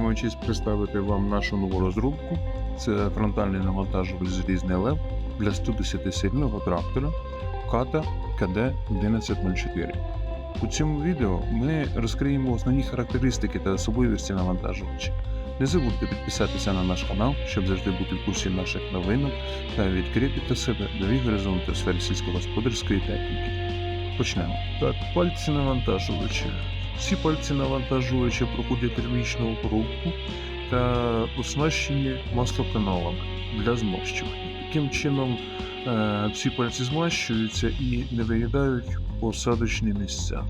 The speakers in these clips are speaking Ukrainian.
Маю честь представити вам нашу нову розробку. Це фронтальний навантажувач залізний лев для 110-сильного трактора Ката КД 1104. У цьому відео ми розкриємо основні характеристики та особливості навантажувача. Не забудьте підписатися на наш канал, щоб завжди бути в курсі наших новинок та відкрити для себе нові горизонти у сфері сільськогосподарської техніки. Почнемо. Так, пальці навантажувача. Всі пальці навантажувача проходять термічну обробку та оснащені маслоканалами для змащування. Таким чином е, всі пальці змащуються і не виїдають посадочні місця.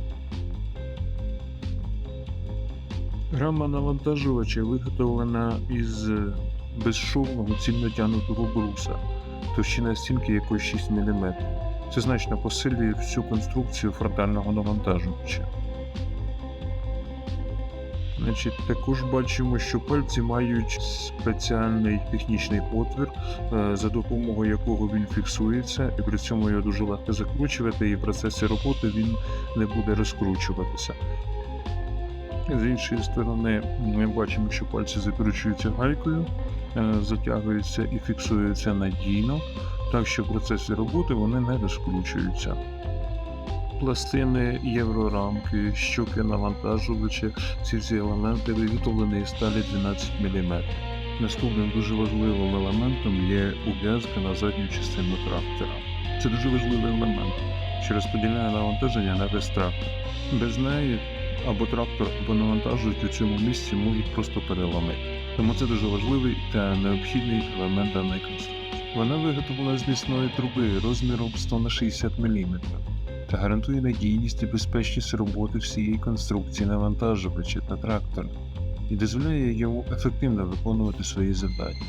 Грама навантажувача виготовлена із безшовного цільнотягнутого бруса, товщина стінки якої 6 мм. Це значно посилює всю конструкцію фронтального навантажувача. Значить, також бачимо, що пальці мають спеціальний технічний отвір, е, за допомогою якого він фіксується, і при цьому його дуже легко закручувати, і в процесі роботи він не буде розкручуватися. З іншої сторони, ми бачимо, що пальці закручуються гайкою, е, затягуються і фіксуються надійно, так що в процесі роботи вони не розкручуються. Пластини єврорамки, щоки навантажувача, всі ці елементи виготовлені із сталі 12 мм. Наступним дуже важливим елементом є ув'язка на задню частину трактора. Це дуже важливий елемент, що розподіляє навантаження на весь трактор. Без неї або трактор, або навантажують у цьому місці можуть просто переламити. Тому це дуже важливий та необхідний елемент даної конструкції. Вона виготовлена з міцної труби розміром 100 на 60 мм гарантує надійність і безпечність роботи всієї конструкції навантажувача та трактора і дозволяє йому ефективно виконувати свої завдання.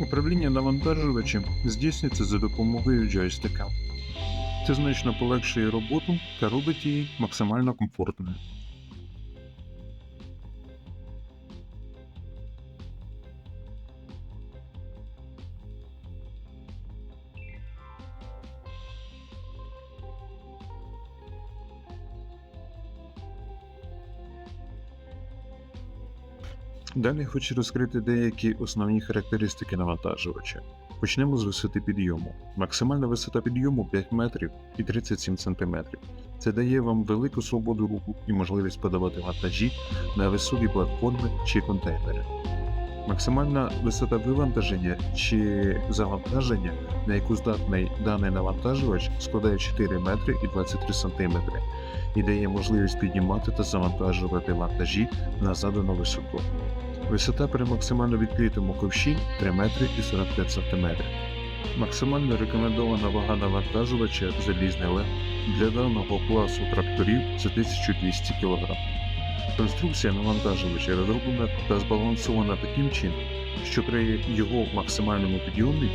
Управління навантажувачем здійснюється за допомогою джойстика. Це значно полегшує роботу та робить її максимально комфортною. Далі хочу розкрити деякі основні характеристики навантажувача. Почнемо з висоти підйому. Максимальна висота підйому 5 метрів і 37 см. Це дає вам велику свободу руху і можливість подавати вантажі на високі платформи чи контейнери. Максимальна висота вивантаження чи завантаження, на яку здатний даний навантажувач, складає 4 метри і 23 см і дає можливість піднімати та завантажувати вантажі на задану висоту. Висота при максимально відкритому ковші 3 метри і 45 см. Максимально рекомендована вага навантажувача залізний лев для даного класу тракторів це 1200 кг. Конструкція навантажувача розроблена та збалансована таким чином, що при його максимальному підйомі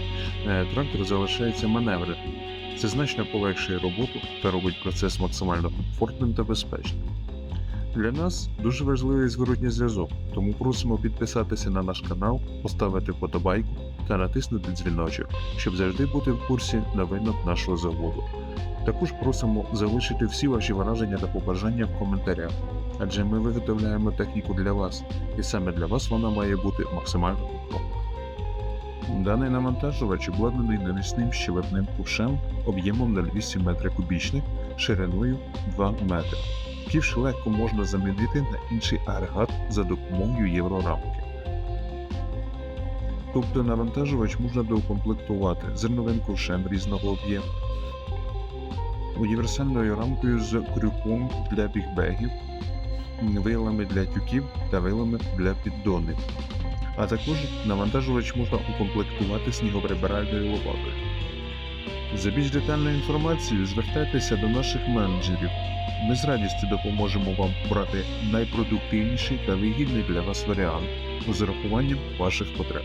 е, трактор залишається маневреним. Це значно полегшує роботу та робить процес максимально комфортним та безпечним. Для нас дуже важливий зворотній зв'язок, тому просимо підписатися на наш канал, поставити вподобайку та натиснути дзвіночок, щоб завжди бути в курсі новинок нашого заводу. Також просимо залишити всі ваші враження та побажання в коментарях, адже ми виготовляємо техніку для вас, і саме для вас вона має бути максимально комфортною. Даний навантажувач обладнаний навісним щелепним ковшем об'ємом 0,8 метра кубічних шириною 2 метри. Ківш легко можна замінити на інший агрегат за допомогою єврорамки. Тобто навантажувач можна доукомплектувати зерновим ковшем різного об'єму, універсальною рамкою з крюком для бігбегів, вилами для тюків та вилами для піддонів. А також навантажувач можна укомплектувати снігоприбиральною лопатою. За більш детальною інформацією звертайтеся до наших менеджерів. Ми з радістю допоможемо вам обрати найпродуктивніший та вигідний для вас варіант з урахуванням ваших потреб.